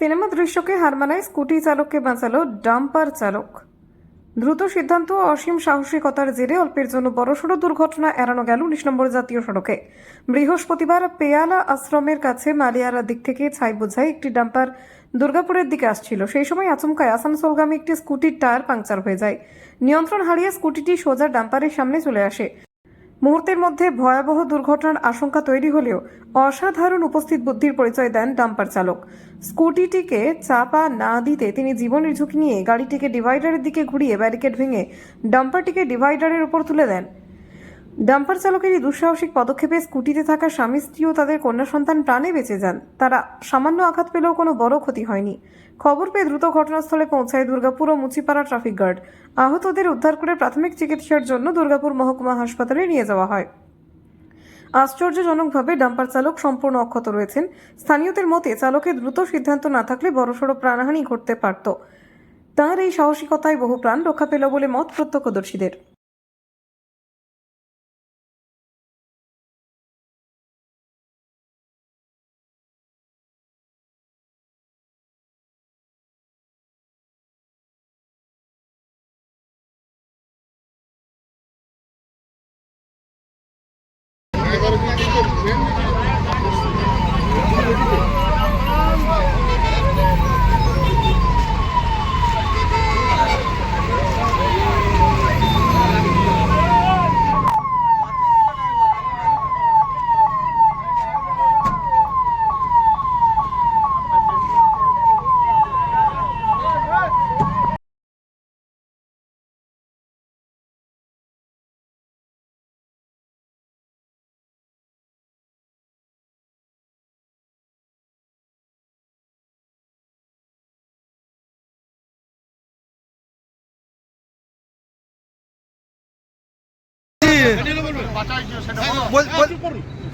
Cinema দৃশ্যকে হার মানায় scooty চালককে বাঁচালো ডাম্পার চালক। দ্রুত সিদ্ধান্ত অসীম সাহসিকতার জেরে অল্পের জন্য বড়সড় দুর্ঘটনা এড়ানো গেল উনিশ নম্বর জাতীয় সড়কে। বৃহস্পতিবার পেয়ালা আশ্রমের কাছে মালিয়ারার দিক থেকে ছাই বোঝাই একটি ডাম্পার দুর্গাপুরের দিকে আসছিল। সেই সময় আচমকায় আসানসোলগামী একটি স্কুটির টায়ার পাংচার হয়ে যায়। নিয়ন্ত্রণ হারিয়ে স্কুটিটি সোজা ডাম্পারের সামনে চলে আসে। মুহূর্তের মধ্যে ভয়াবহ দুর্ঘটনার আশঙ্কা তৈরি হলেও অসাধারণ উপস্থিত বুদ্ধির পরিচয় দেন ডাম্পার চালক। স্কুটিটিকে চাপা না দিতে তিনি জীবনের ঝুঁকি নিয়ে গাড়িটিকে ডিভাইডারের দিকে ঘুরিয়ে ব্যারিকেড ভেঙে ডাম্পারটিকে ডিভাইডারের উপর তুলে দেন। ডাম্পার চালকের এই দুঃসাহসিক পদক্ষেপে স্কুটিতে থাকা স্বামী, স্ত্রী ও তাদের কন্যা সন্তান প্রাণে বেঁচে যান। তারা সামান্য আঘাত পেলেও কোনো বড় ক্ষতি হয়নি। খবর পেয়ে দ্রুত ঘটনাস্থলে পৌঁছায় দুর্গাপুর ও মুচিপাড়া ট্রাফিক গার্ড। আহতদের উদ্ধার করে প্রাথমিক চিকিৎসার জন্য দুর্গাপুর মহকুমা হাসপাতালে নিয়ে যাওয়া হয়। আশ্চর্যজনকভাবে ডাম্পার চালক সম্পূর্ণ অক্ষত রয়েছেন। স্থানীয়দের মতে, চালকের দ্রুত সিদ্ধান্ত না থাকলে বড়সড় প্রাণহানি ঘটতে পারত। তাঁর এই সাহসিকতায় বহু প্রাণ রক্ষা পেল বলে মত প্রত্যক্ষদর্শীদের। here.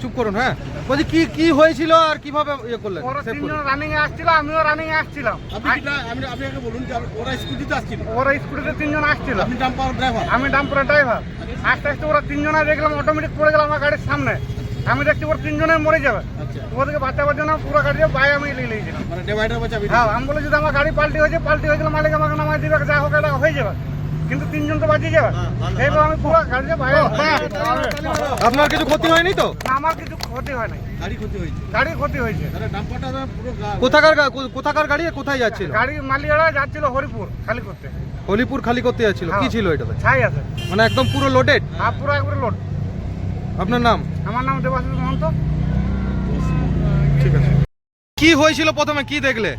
চুপ করুন হ্যাঁ। বলছি কি কি হয়েছিল আর কীভাবে ইয়ে করলেন? রানিং এ আসছিল আমিও রানিং এ আসছিলাম। আপনি আপনি আপনি আগে বলুন যে ওরা স্কুটিতে আসছিল? ওরা স্কুটিতে তিনজন আসছিল। আপনি ডাম্পার ড্রাইভার আমি ডাম্পারের ড্রাইভার আস্তে আস্তে ওরা তিনজনে দেখলাম অটোমেটিক পড়ে গেল আমার গাড়ির সামনে। আমি দেখছি ওর তিনজনে মরে যাবে। আচ্ছা। ওদেরকে বাঁচাবার জন্য পুরো গাড়ি বাইরে আমি নিয়ে নিয়েছিলাম। মানে ডিভাইডার বাঁচাবি। হ্যাঁ আমি বলে যদি আমার গাড়ি পাল্টি হয়েছে পাল্টি হয়ে গেলে মালিক আমাকে নামাই দিবে যা হোক এটা হয়ে যাবে। কিন্তু তিনজন তো বাঁচিয়ে যাবে। এইবার আমি পুরো গাড়িতে বাইরে আপনার কিছু ক্ষতি হয়নি তো? আমার কিছু ক্ষতি হয় নাই। গাড়ি ক্ষতি হয়েছে? গাড়ির ক্ষতি হয়েছে। কোথাকার কোথাকার গাড়ি কোথায় যাচ্ছিল? গাড়ি মালিকরা যাচ্ছিল হরিপুর খালি করতে। হলিপুর খালি করতে যাচ্ছিল। কি হ্যাঁ। ছিল এটাতে? ছাই আছে। মানে একদম পুরো লোডেড আর পুরো একবারে লোড আপনার নাম? আমার নাম দেবাশিস মহন্ত। ঠিক আছে। কি হয়েছিল প্রথমে? কি দেখলে?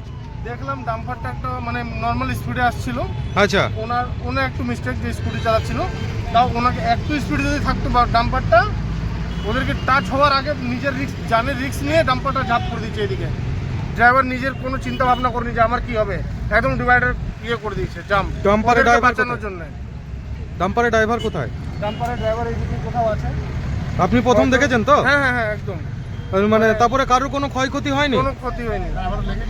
দেখলাম ডাম্পারটা একটা মানে নর্মাল স্পিডে আসছিল। আচ্ছা। ওনার ওনার একটু মিস্টেক যে স্কুটি চালাচ্ছিল। তাও ওনাকে একটু স্পিডে যদি থাকতো ডাম্পারটা ওদেরকে টাচ হওয়ার আগে নিজের রিস্ক জানের রিস্ক নিয়ে ডাম্পারটা ঝাঁপ করে দিচ্ছে এদিকে। ড্রাইভার নিজের কোনো চিন্তা ভাবনা করেনি যে আমার কি হবে। একদম ডিভাইডার ইয়ে করে দিয়েছে জাম ডাম্পারের driver বাঁচানোর? জন্য। ডাম্পারের ড্রাইভার কোথায়? ডাম্পারের ড্রাইভার এইদিকে কোথাও আছে। আপনি প্রথম দেখেছেন তো? হ্যাঁ হ্যাঁ হ্যাঁ একদম। মানে তারপরে কারোর কোনো ক্ষয়ক্ষতি হয়নি? কোনো ক্ষতি হয়নি।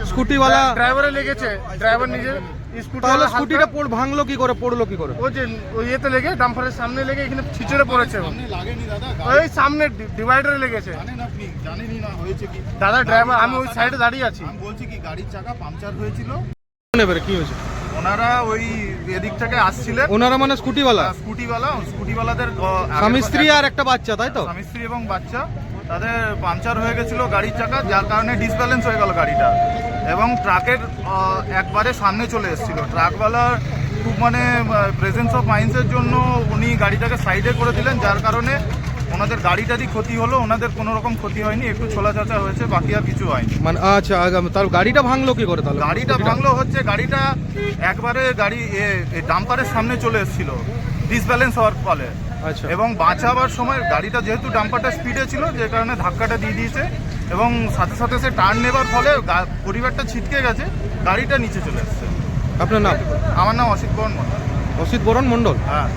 স্কুটিওয়ালা ড্রাইভারে লেগেছে। ড্রাইভার নিজের স্কুটি তাহলে স্কুটিটা পড়- ভাঙলো কি করে? পড়ল কি করে? ও যে ওই ইয়েতে লেগে ডাম্পারের সামনে লেগে এখানে ছিচড়ে পড়েছে। ওই সামনে ডিভাইডারে লেগেছে। জানেন আপনি জানেনই না হয়েছে কি? দাদা ড্রাইভার আমি ওই সাইডে দাঁড়িয়ে আছি। আমি বলছি কি গাড়ির চাকা পাংচার হয়েছিল? এবারে কি হয়েছে? ওনারা ওই এদিক থেকে আসছিলেন। ওনারা মানে স্কুটিওয়ালা? স্কুটিওয়ালা স্কুটিওয়ালাদের স্বামী স্ত্রী আর একটা বাচ্চা তাই তো? স্বামী স্ত্রী এবং বাচ্চা। তাদের পাংচার হয়ে গেছিল গাড়ির চাকা যার কারণে ডিসব্যালেন্স হয়ে গেল গাড়িটা। এবং ট্রাকের একবারে সামনে চলে এসেছিল। ট্রাকওয়ালার খুব মানে প্রেজেন্স অফ মাইন্ডসের জন্য উনি গাড়িটাকে সাইডে করে দিলেন যার কারণে ওনাদের গাড়িটারই ক্ষতি হলো। ওনাদের কোনো রকম ক্ষতি হয়নি একটু ছোলা চাচা হয়েছে বাকি আর কিছু হয়নি। মানে আচ্ছা তাহলে গাড়িটা ভাঙলো কি করে তাহলে? গাড়িটা ভাঙলো হচ্ছে গাড়িটা একবারে গাড়ি ডাম্পারের সামনে চলে এসেছিল। ডিসব্যালেন্স হওয়ার ফলে। আচ্ছা। এবং বাঁচাবার সময় গাড়িটা যেহেতু ডাম্পারটা স্পিডে ছিল যে কারণে ধাক্কাটা দিয়ে দিয়েছে এবং সাথে সাথে সে টার্ন নেবার ফলে পরিবারটা ছিটকে গেছে গাড়িটা নিচে চলে এসেছে। আপনার নাম? আমার নাম অসিত বরণ মণ্ডল অসিত বরণ মণ্ডল? হ্যাঁ।